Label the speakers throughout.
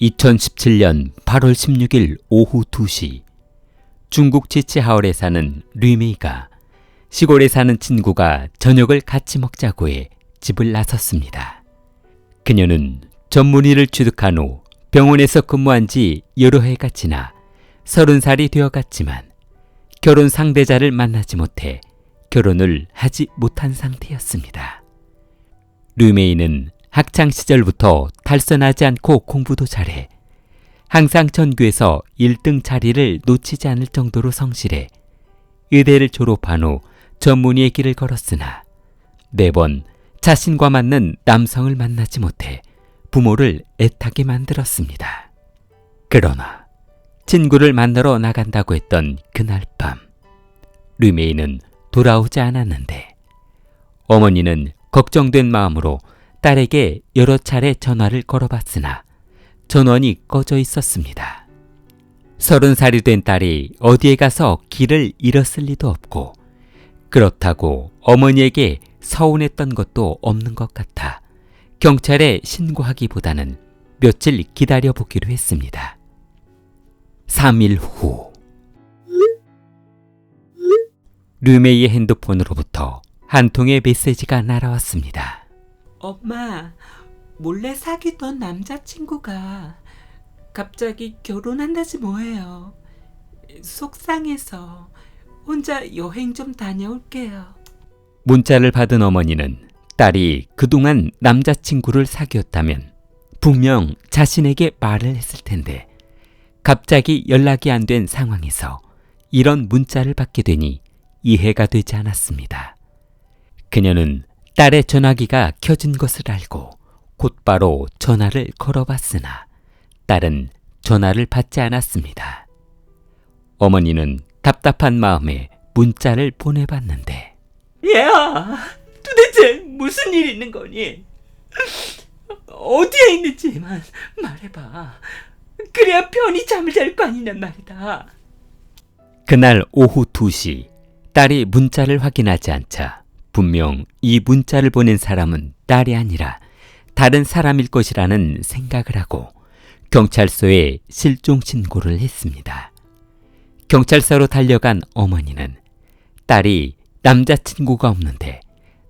Speaker 1: 2017년 8월 16일 오후 2시 중국 치치하얼에 사는 류메이가 시골에 사는 친구가 저녁을 같이 먹자고 해 집을 나섰습니다. 그녀는 전문의를 취득한 후 병원에서 근무한 지 여러 해가 지나 서른 살이 되어갔지만 결혼 상대자를 만나지 못해 결혼을 하지 못한 상태였습니다. 류메이는 학창 시절부터 탈선하지 않고 공부도 잘해 항상 전교에서 1등 자리를 놓치지 않을 정도로 성실해 의대를 졸업한 후 전문의의 길을 걸었으나 매번 자신과 맞는 남성을 만나지 못해 부모를 애타게 만들었습니다. 그러나 친구를 만나러 나간다고 했던 그날 밤 류메이는 돌아오지 않았는데 어머니는 걱정된 마음으로 딸에게 여러 차례 전화를 걸어봤으나 전원이 꺼져 있었습니다. 서른 살이 된 딸이 어디에 가서 길을 잃었을 리도 없고 그렇다고 어머니에게 서운했던 것도 없는 것 같아 경찰에 신고하기보다는 며칠 기다려 보기로 했습니다. 3일 후 르메이의 핸드폰으로부터 한 통의 메시지가 날아왔습니다.
Speaker 2: 엄마, 몰래 사귀던 남자친구가 갑자기 결혼한다지 뭐예요. 속상해서 혼자 여행 좀 다녀올게요.
Speaker 1: 문자를 받은 어머니는 딸이 그동안 남자친구를 사귀었다면 분명 자신에게 말을 했을 텐데 갑자기 연락이 안 된 상황에서 이런 문자를 받게 되니 이해가 되지 않았습니다. 그녀는 딸의 전화기가 켜진 것을 알고 곧바로 전화를 걸어봤으나 딸은 전화를 받지 않았습니다. 어머니는 답답한 마음에 문자를 보내봤는데
Speaker 2: 얘야, 도대체 무슨 일 있는 거니? 어디에 있는지만 말해봐. 그래야 편히 잠을 잘 거 아니냔 말이다.
Speaker 1: 그날 오후 2시 딸이 문자를 확인하지 않자 분명 이 문자를 보낸 사람은 딸이 아니라 다른 사람일 것이라는 생각을 하고 경찰서에 실종 신고를 했습니다. 경찰서로 달려간 어머니는 딸이 남자친구가 없는데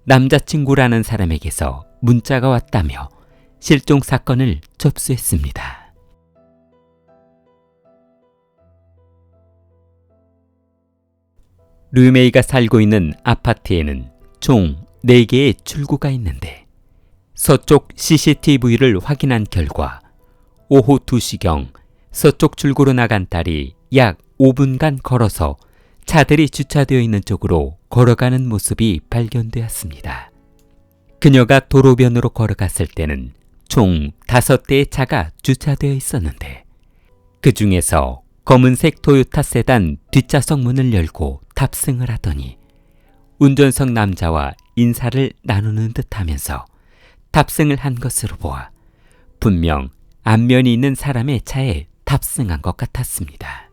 Speaker 1: 남자친구라는 사람에게서 문자가 왔다며 실종 사건을 접수했습니다. 류메이가 살고 있는 아파트에는 총 4개의 출구가 있는데 서쪽 CCTV를 확인한 결과 오후 2시경 서쪽 출구로 나간 딸이 약 5분간 걸어서 차들이 주차되어 있는 쪽으로 걸어가는 모습이 발견되었습니다. 그녀가 도로변으로 걸어갔을 때는 총 5대의 차가 주차되어 있었는데 그 중에서 검은색 토요타 세단 뒷좌석 문을 열고 탑승을 하더니 운전석 남자와 인사를 나누는 듯 하면서 탑승을 한 것으로 보아 분명 안면이 있는 사람의 차에 탑승한 것 같았습니다.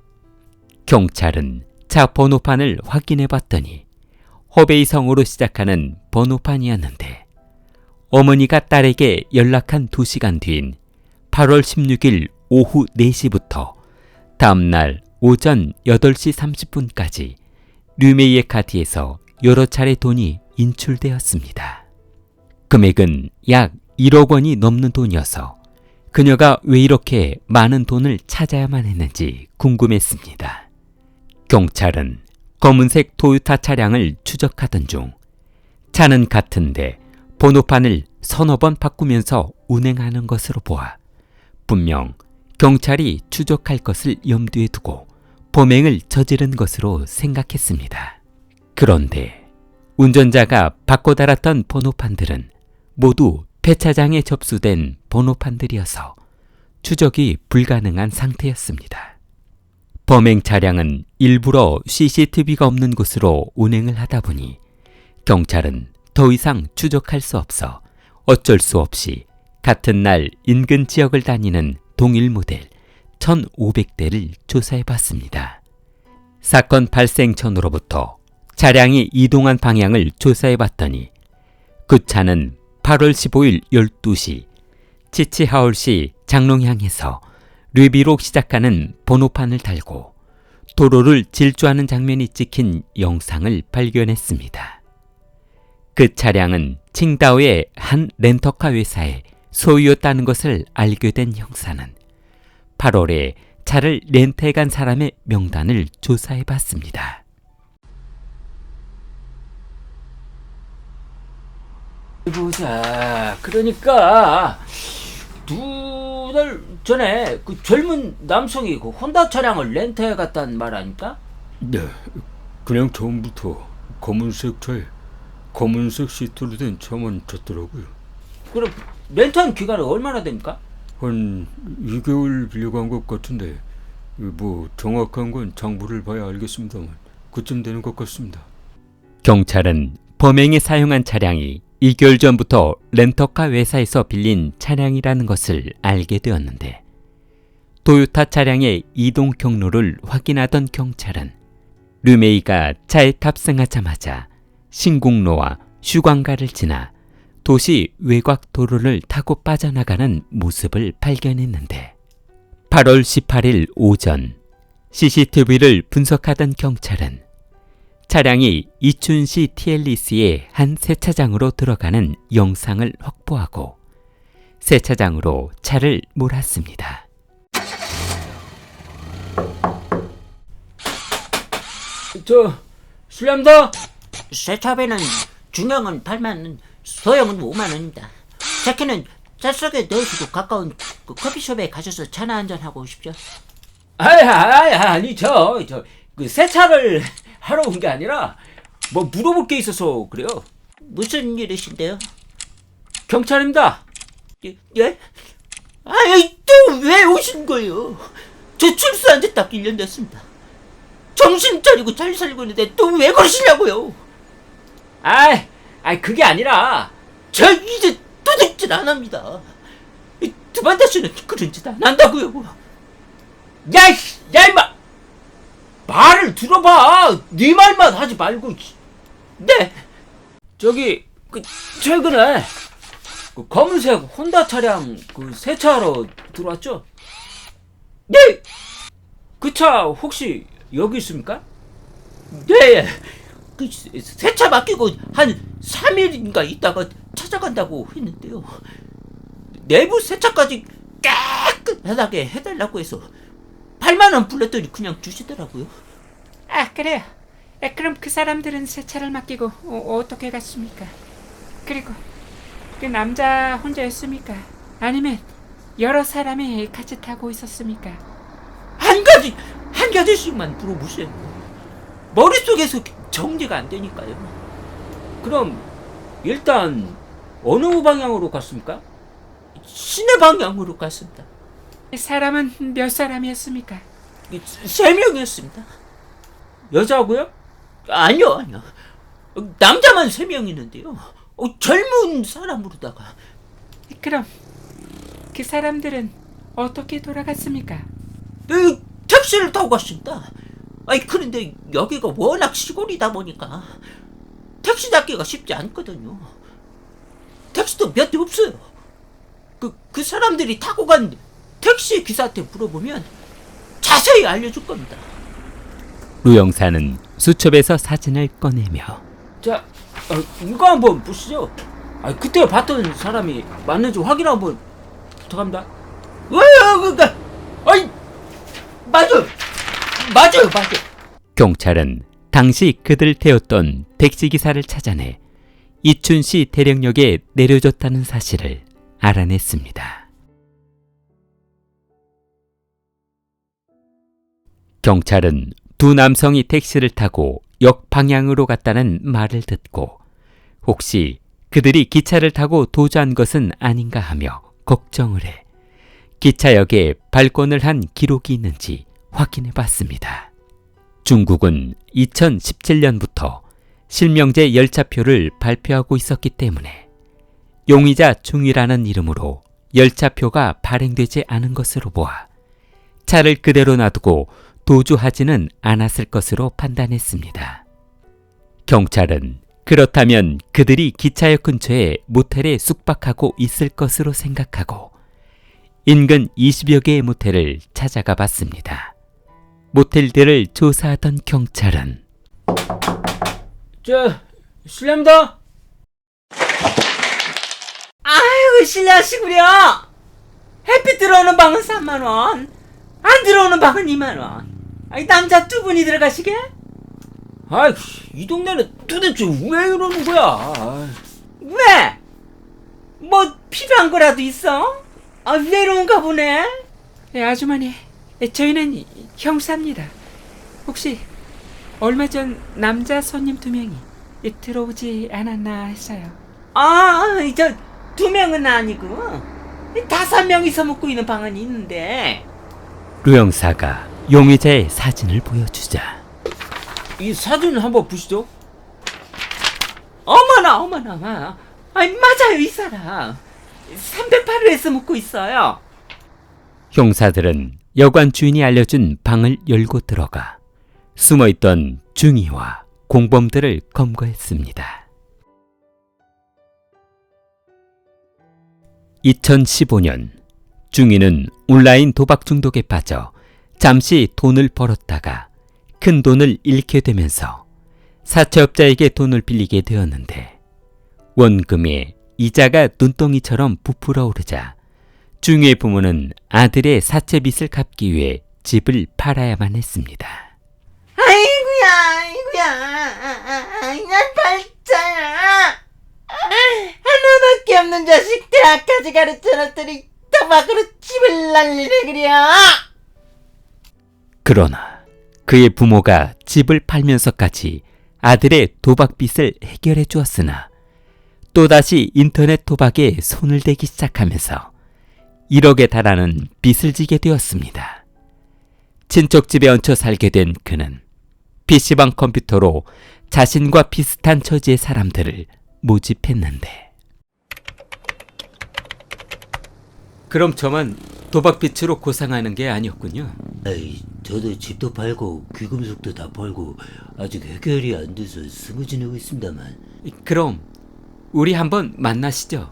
Speaker 1: 경찰은 차 번호판을 확인해 봤더니 허베이 성으로 시작하는 번호판이었는데 어머니가 딸에게 연락한 2시간 뒤인 8월 16일 오후 4시부터 다음날 오전 8시 30분까지 류메이의 카드에서 여러 차례 돈이 인출되었습니다. 금액은 약 1억 원이 넘는 돈이어서 그녀가 왜 이렇게 많은 돈을 찾아야만 했는지 궁금했습니다. 경찰은 검은색 토요타 차량을 추적하던 중 차는 같은데 번호판을 서너 번 바꾸면서 운행하는 것으로 보아 분명 경찰이 추적할 것을 염두에 두고 범행을 저지른 것으로 생각했습니다. 그런데 운전자가 바꿔 달았던 번호판들은 모두 폐차장에 접수된 번호판들이어서 추적이 불가능한 상태였습니다. 범행 차량은 일부러 CCTV가 없는 곳으로 운행을 하다 보니 경찰은 더 이상 추적할 수 없어 어쩔 수 없이 같은 날 인근 지역을 다니는 동일 모델 1500대를 조사해 봤습니다. 사건 발생 전으로부터 차량이 이동한 방향을 조사해 봤더니 그 차는 8월 15일 12시 치치하울시 장롱향에서 류비로 시작하는 번호판을 달고 도로를 질주하는 장면이 찍힌 영상을 발견했습니다. 그 차량은 칭다오의 한 렌터카 회사의 소유였다는 것을 알게 된 형사는 8월에 차를 렌트해 간 사람의 명단을 조사해 봤습니다.
Speaker 2: 보자. 그러니까 두 달 전에 그 젊은 남성이 그 혼다 차량을 렌트해 갔다는 말 아닙니까?
Speaker 3: 네, 그냥 처음부터 검은색 차에 검은색 시트로 된 차만 탔더라고요.
Speaker 2: 그럼 렌트한 기간이 얼마나 됩니까?
Speaker 3: 한 2개월 빌려간 것 같은데 뭐 정확한 건 장부를 봐야 알겠습니다만 그쯤 되는 것 같습니다.
Speaker 1: 경찰은 범행에 사용한 차량이 2개월 전부터 렌터카 회사에서 빌린 차량이라는 것을 알게 되었는데 토요타 차량의 이동 경로를 확인하던 경찰은 르메이가 차에 탑승하자마자 신공로와 슈광가를 지나 도시 외곽 도로를 타고 빠져나가는 모습을 발견했는데 8월 18일 오전 CCTV를 분석하던 경찰은 차량이 이춘시 TL리스의 한 세차장으로 들어가는 영상을 확보하고 세차장으로 차를 몰았습니다.
Speaker 2: 저 실례합니다.
Speaker 4: 세차비는 중형은 8만, 소형은 5만 원입니다. 자키는 짤속에 넣으시고 가까운 그 커피숍에 가셔서 차나 한잔 하고 오십시오.
Speaker 2: 아니 아니 아니 저저 그 세차를 하러 온 게 아니라 뭐 물어볼 게 있어서 그래요.
Speaker 4: 무슨 일이신데요?
Speaker 2: 경찰입니다.
Speaker 4: 예? 예? 아이 또 왜 오신 거예요? 저 출소한 지 딱 1년 됐습니다. 정신 차리고 잘 살고 있는데 또 왜 그러시냐고요?
Speaker 2: 아이 아이 그게 아니라
Speaker 4: 저 이제 도둑질 안 합니다. 이 두번 다시는 그런 짓 안 한다고요.
Speaker 2: 야이 야 임마 말을 들어봐. 네 말만 하지 말고.
Speaker 4: 네,
Speaker 2: 저기 그 최근에 그 검은색 혼다 차량 그 세차하러 들어왔죠?
Speaker 4: 네,
Speaker 2: 그 차 혹시 여기 있습니까?
Speaker 4: 네. 그 세- 세차 맡기고 한 3일인가 있다가 찾아간다고 했는데요. 내부 세차까지 깨끗하게 해달라고 해서 8만 원 불렀더니 그냥 주시더라고요.
Speaker 5: 아 그래요. 에, 그럼 그 사람들은 세차를 맡기고 어, 떻게 갔습니까? 그리고 그 남자 혼자였습니까? 아니면 여러 사람이 같이 타고 있었습니까?
Speaker 4: 한 가지 한 가지씩만 물어보세요. 머릿속에서 정리가 안 되니까요.
Speaker 2: 그럼 일단 어느 방향으로 갔습니까?
Speaker 4: 시내 방향으로 갔습니다.
Speaker 5: 이 사람은 몇 사람이었습니까?
Speaker 4: 이세 명이었습니다.
Speaker 2: 여자고요?
Speaker 4: 아니요, 아니요. 남자만 세명 있는데요. 어, 젊은 사람으로다가
Speaker 5: 그럼 그 사람들은 어떻게 돌아갔습니까?
Speaker 4: 이, 택시를 타고 갔습니다. 아니 그런데 여기가 워낙 시골이다 보니까 택시 잡기가 쉽지 않거든요. 택시도 몇 대 없어요. 그, 그 사람들이 타고 간 택시 기사한테 물어보면 자세히 알려줄 겁니다.
Speaker 1: 루 영사는 수첩에서 사진을 꺼내며
Speaker 2: 자, 어, 이거 한번 보시죠. 아, 그때 봤던 사람이 맞는지 확인 한번 부탁합니다.
Speaker 4: 왜, 그니까, 아이, 맞아요. 맞아요, 맞아요.
Speaker 1: 경찰은 당시 그들 태웠던 택시 기사를 찾아내 이춘시 대령역에 내려줬다는 사실을 알아냈습니다. 경찰은 두 남성이 택시를 타고 역 방향으로 갔다는 말을 듣고 혹시 그들이 기차를 타고 도주한 것은 아닌가 하며 걱정을 해 기차역에 발권을 한 기록이 있는지 확인해 봤습니다. 중국은 2017년부터 실명제 열차표를 발표하고 있었기 때문에 용의자 중이라는 이름으로 열차표가 발행되지 않은 것으로 보아 차를 그대로 놔두고 도주하지는 않았을 것으로 판단했습니다. 경찰은 그렇다면 그들이 기차역 근처에 모텔에 숙박하고 있을 것으로 생각하고 인근 20여 개의 모텔을 찾아가 봤습니다. 모텔들을 조사하던 경찰은
Speaker 2: 저 실례합니다.
Speaker 4: 아이고 실례하시구려. 햇빛 들어오는 방은 3만 원, 안 들어오는 방은 2만 원. 아이 남자 두 분이 들어가시게?
Speaker 2: 아이 이 동네는 도대체 왜 이러는 거야?
Speaker 4: 왜? 뭐 필요한 거라도 있어? 아 외로운가 보네.
Speaker 5: 예, 아주머니, 예, 저희는 형사입니다. 혹시 얼마 전 남자 손님 두 명이 예, 들어오지 않았나 했어요.
Speaker 4: 아, 저 두 명은 아니고 다섯 명이서 묵고 있는 방은 있는데.
Speaker 1: 루 형사가 용의자의 사진을 보여주자
Speaker 2: 이 사진 한번 보시죠.
Speaker 4: 어머나 어머나 어머나. 아니 맞아요 이 사람. 308호에서 묵고 있어요.
Speaker 1: 형사들은 여관 주인이 알려준 방을 열고 들어가 숨어있던 중이와 공범들을 검거했습니다. 2015년 중이는 온라인 도박 중독에 빠져 잠시 돈을 벌었다가 큰 돈을 잃게 되면서 사채업자에게 돈을 빌리게 되었는데 원금에 이자가 눈덩이처럼 부풀어 오르자 중의 부모는 아들의 사채 빚을 갚기 위해 집을 팔아야만 했습니다.
Speaker 4: 아이구야 아이구야 난 발자야. 하나밖에 없는 자식 대학까지 가르쳐놨더니 도박으로 집을 날리네 그려.
Speaker 1: 그러나 그의 부모가 집을 팔면서까지 아들의 도박 빚을 해결해 주었으나 또다시 인터넷 도박에 손을 대기 시작하면서 1억에 달하는 빚을 지게 되었습니다. 친척 집에 얹혀 살게 된 그는 PC방 컴퓨터로 자신과 비슷한 처지의 사람들을 모집했는데 그럼 저만 도박 빚으로 고상하는 게 아니었군요.
Speaker 6: 에이, 저도 집도 팔고 귀금속도 다 팔고 아직 해결이 안 돼서 숨어 지내고 있습니다만
Speaker 1: 그럼 우리 한번 만나시죠.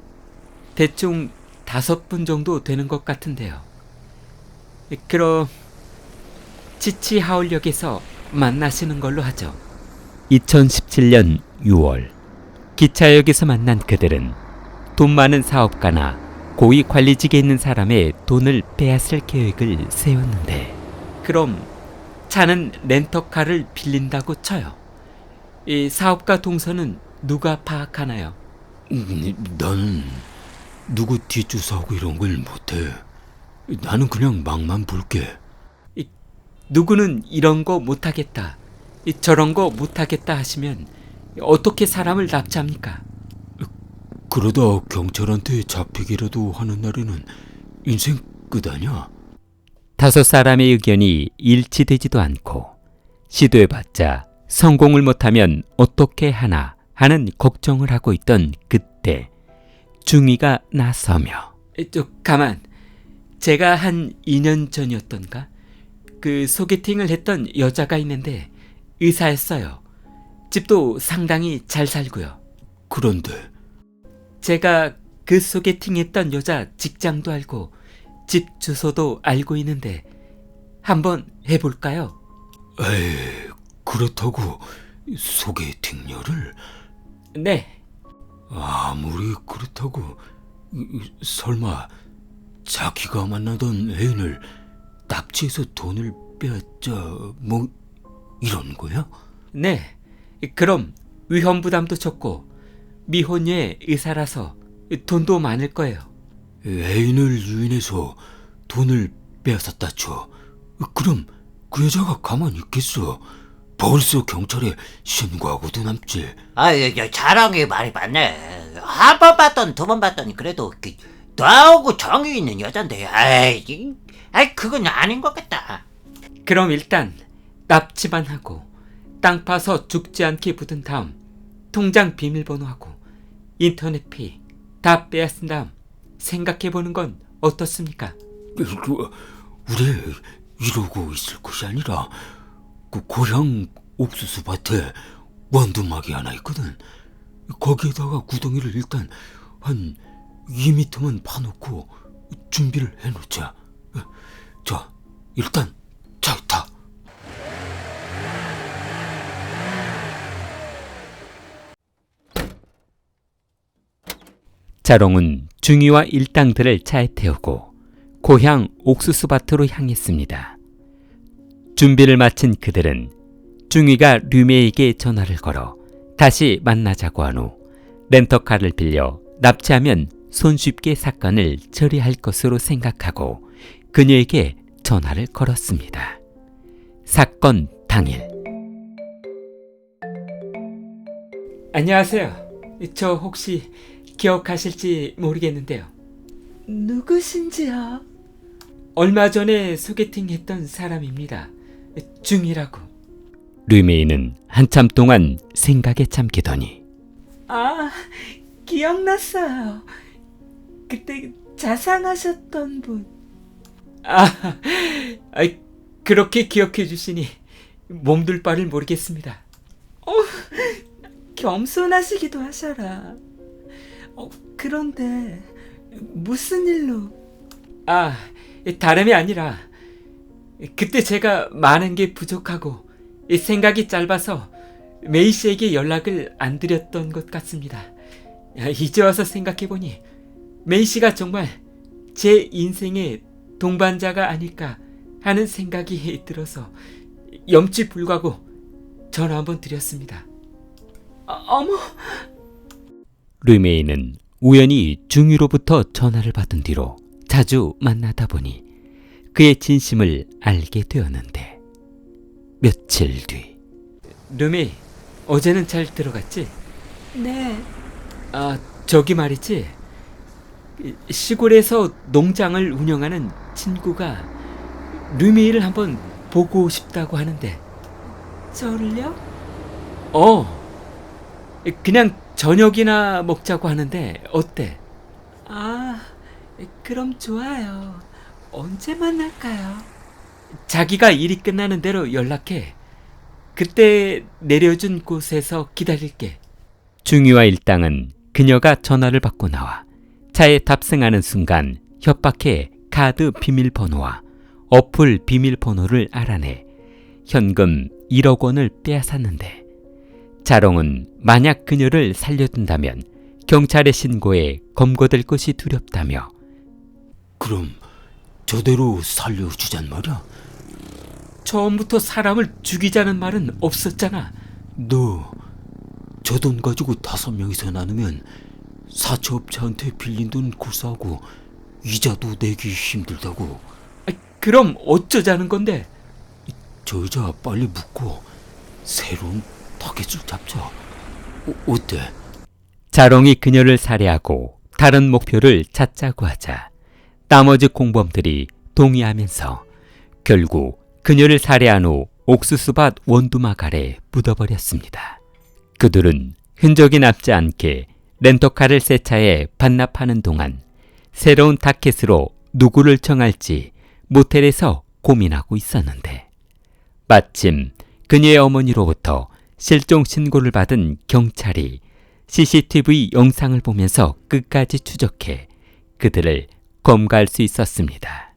Speaker 1: 대충 다섯 분 정도 되는 것 같은데요. 그럼 지치 하울역에서 만나시는 걸로 하죠. 2017년 6월 기차역에서 만난 그들은 돈 많은 사업가나 고위 관리직에 있는 사람의 돈을 빼앗을 계획을 세웠는데 그럼 차는 렌터카를 빌린다고 쳐요. 이 사업가 동선은 누가 파악하나요?
Speaker 3: 음, 나는 누구 뒷주사하고 이런 걸 못해. 나는 그냥 막만 볼게.
Speaker 1: 누구는 이런 거 못하겠다, 이 저런 거 못하겠다 하시면 어떻게 사람을 납치합니까?
Speaker 3: 그러다 경찰한테 잡히기라도 하는 날에는 인생 끝 아냐?
Speaker 1: 다섯 사람의 의견이 일치되지도 않고 시도해봤자 성공을 못하면 어떻게 하나 하는 걱정을 하고 있던 그때 중이가 나서며 저 가만 제가 한 2년 전이었던가 그 소개팅을 했던 여자가 있는데 의사였어요. 집도 상당히 잘 살고요.
Speaker 3: 그런데
Speaker 1: 제가 그 소개팅했던 여자 직장도 알고 집 주소도 알고 있는데 한번 해볼까요?
Speaker 3: 에이 그렇다고 소개팅녀를
Speaker 1: 네,
Speaker 3: 아무리 그렇다고 설마 자기가 만나던 애인을 납치해서 돈을 빼앗자 뭐 이런 거야?
Speaker 1: 네. 그럼 위험 부담도 적고 미혼녀의 의사라서 돈도 많을 거예요.
Speaker 3: 애인을 유인해서 돈을 빼앗았다 쳐. 그럼 그 여자가 가만히 있겠어? 벌써 경찰에 신고하고도 남지.
Speaker 6: 아이 자랑이 말이 많네 한 번 봤던 두 번 봤더니 그래도 그, 나하고 정이 있는 여잔데 아이 이- 아이 그건 아닌 것 같다
Speaker 1: 그럼 일단 납치만 하고 땅 파서 죽지 않게 묻은 다음 통장 비밀번호하고 인터넷 피 다 빼앗은 다음 생각해보는 건 어떻습니까?
Speaker 3: 그, 우리 이러고 있을 것이 아니라 그 고향 옥수수 밭에 원두막이 하나 있거든. 거기에다가 구덩이를 일단 한 2미터만 파놓고 준비를 해놓자. 어, 자, 일단 차 타.
Speaker 1: 자롱은 중위와 일당들을 차에 태우고 고향 옥수수밭으로 향했습니다. 준비를 마친 그들은 중위가 류메에게 전화를 걸어 다시 만나자고 한 후 렌터카를 빌려 납치하면 손쉽게 사건을 처리할 것으로 생각하고 그녀에게 전화를 걸었습니다. 사건 당일 안녕하세요. 저 혹시 기억하실지 모르겠는데요.
Speaker 5: 누구신지요?
Speaker 1: 얼마 전에 소개팅 했던 사람입니다. 중이라고. 류메이는 한참 동안 생각에 잠기더니
Speaker 5: 아, 기억났어요. 그때 자상하셨던 분.
Speaker 1: 아, 아이, 그렇게 기억해 주시니 몸둘 바를 모르겠습니다.
Speaker 5: 겸손하시기도 하셔라. 어, 그런데 무슨 일로?
Speaker 1: 아, 다름이 아니라 그때 제가 많은 게 부족하고 생각이 짧아서 메이 씨에게 연락을 안 드렸던 것 같습니다. 이제 와서 생각해 보니 메이 씨가 정말 제 인생의 동반자가 아닐까 하는 생각이 들어서 염치 불구하고 전화 한번 드렸습니다.
Speaker 5: 어, 어머,
Speaker 1: 르메이는 우연히 중위로부터 전화를 받은 뒤로 자주 만나다 보니 그의 진심을 알게 되었는데 며칠 뒤 르메이 어제는 잘 들어갔지?
Speaker 5: 네.
Speaker 1: 아 저기 말이지 이- 시골에서 농장을 운영하는 친구가 르메이를 한번 보고 싶다고 하는데
Speaker 5: 저를요?
Speaker 1: 어 그냥 저녁이나 먹자고 하는데 어때?
Speaker 5: 아, 그럼 좋아요. 언제 만날까요?
Speaker 1: 자기가 일이 끝나는 대로 연락해. 그때 내려준 곳에서 기다릴게. 중위와 일당은 그녀가 전화를 받고 나와 차에 탑승하는 순간 협박해 카드 비밀번호와 어플 비밀번호를 알아내 현금 1억 원을 빼앗았는데 자롱은 만약 그녀를 살려둔다면 경찰에 신고해 검거될 것이 두렵다며
Speaker 3: 그럼 저대로 살려주잔 말이야.
Speaker 1: 처음부터 사람을 죽이자는 말은 없었잖아.
Speaker 3: 너 저 돈 가지고 다섯 명이서 나누면 사채업자한테 빌린 돈 고사하고 이자도 내기 힘들다고.
Speaker 1: 아, 그럼 어쩌자는 건데?
Speaker 3: 저 여자 빨리 묻고 새로운 타겟을 잡자. 어, 어때?
Speaker 1: 자롱이 그녀를 살해하고 다른 목표를 찾자고 하자 나머지 공범들이 동의하면서 결국 그녀를 살해한 후 옥수수밭 원두막 아래 묻어버렸습니다. 그들은 흔적이 남지 않게 렌터카를 새 차에 반납하는 동안 새로운 타켓으로 누구를 정할지 모텔에서 고민하고 있었는데 마침 그녀의 어머니로부터 실종 신고를 받은 경찰이 CCTV 영상을 보면서 끝까지 추적해 그들을 검거할 수 있었습니다.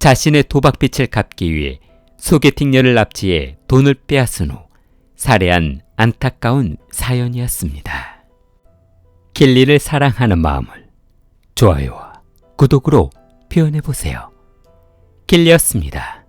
Speaker 1: 자신의 도박빛을 갚기 위해 소개팅녀를 납치해 돈을 빼앗은 후 살해한 안타까운 사연이었습니다. 킬리를 사랑하는 마음을 좋아요와 구독으로 표현해 보세요. 킬리였습니다.